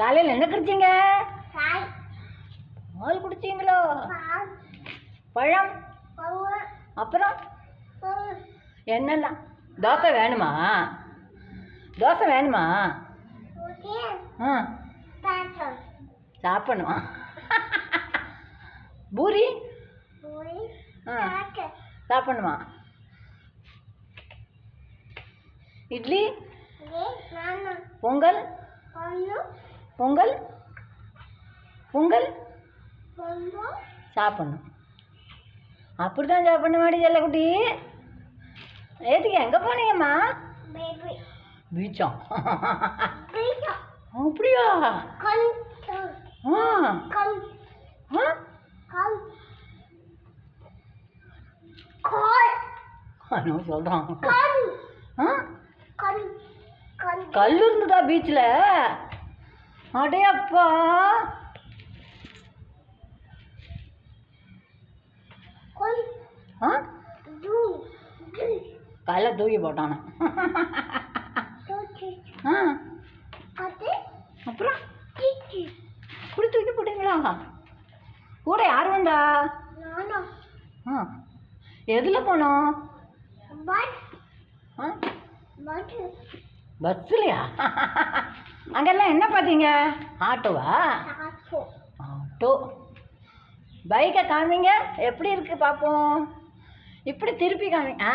காலையில் என்ன குடிச்சீங்க? பால் குடிச்சீங்களோ? பழம். அப்புறம்? என்னெல்லாம்? தோசை வேணுமா? தோசை வேணுமா? ஆ. சாப்பிடணுமா? பூரி? ஆ. சாப்பிடணுமா? இட்லி? பொங்கல். பொங்கல்? பொங்கல்? சாப்பிடணும். அப்படி தான் சாப்பிடணும் மாடி செல்லக்குட்டி ஏத்துக்கு எங்கே போனீங்கம்மா? பீட்டா அப்படியா? அவன் சொல்கிறான் கல். இருந்ததா பீச்சில் அடே அப்பா கண் ஆ? டு டு கல்லை தூக்கி போட்டானே. அப்புறம்? இப்படி தூக்கி போட்டீங்களா? கூட யார் வந்தா? ஆ. எதில் போனோம்? பஸ்ஸுலையா? அங்கெல்லாம் என்ன பார்த்தீங்க? ஆட்டோவா? ஆட்டோ. பைக்கை காமிங்க. எப்படி இருக்கு பார்ப்போம். இப்படி திருப்பி காமி ஆ.